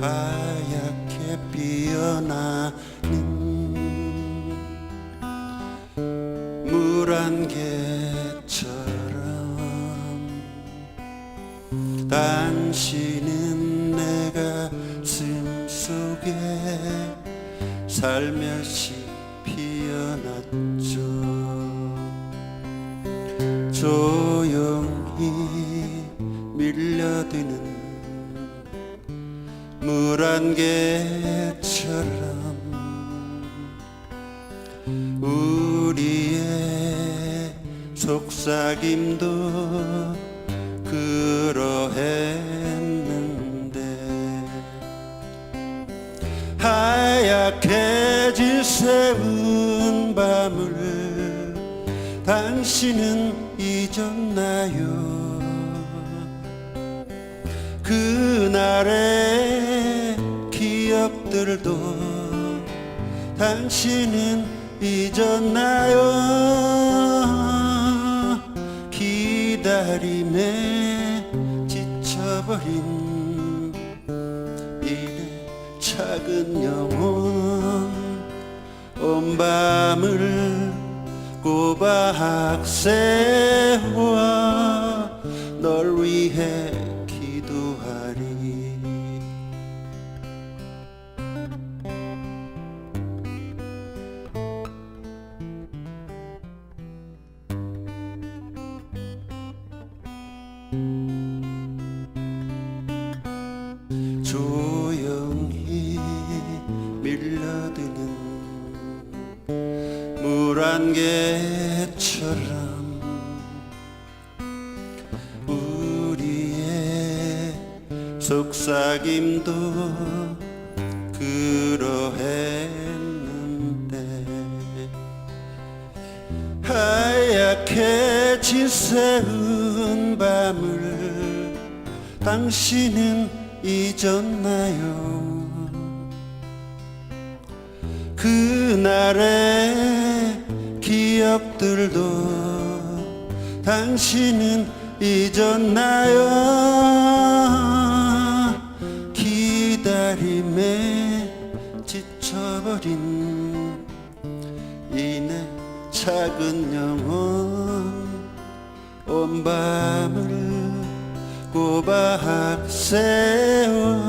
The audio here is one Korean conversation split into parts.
하얗게 피어나는 물안개처럼 당신은 내 가슴 속에 살며시 피어났죠. 조용히 밀려드는 물한 개처럼 우리의 속삭임도 그러했는데 하얗게 질새운 밤을 당신은 잊었나요 그날의 기억들도 당신은 잊었나요? 기다림에 지쳐버린 이내 작은 영혼 온 밤을 꼬박 세워 널 위해 기도하리 조용히 밀려드는 물한 개처럼 속삭임도 그러했는데 하얗게 지새운 밤을 당신은 잊었나요? 그날의 기억들도 당신은 잊었나요 작은 영혼 온 밤을 꼬박 세워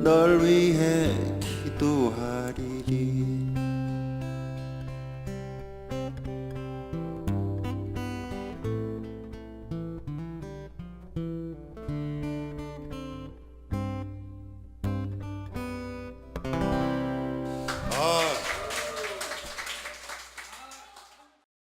널 위해 기도하리리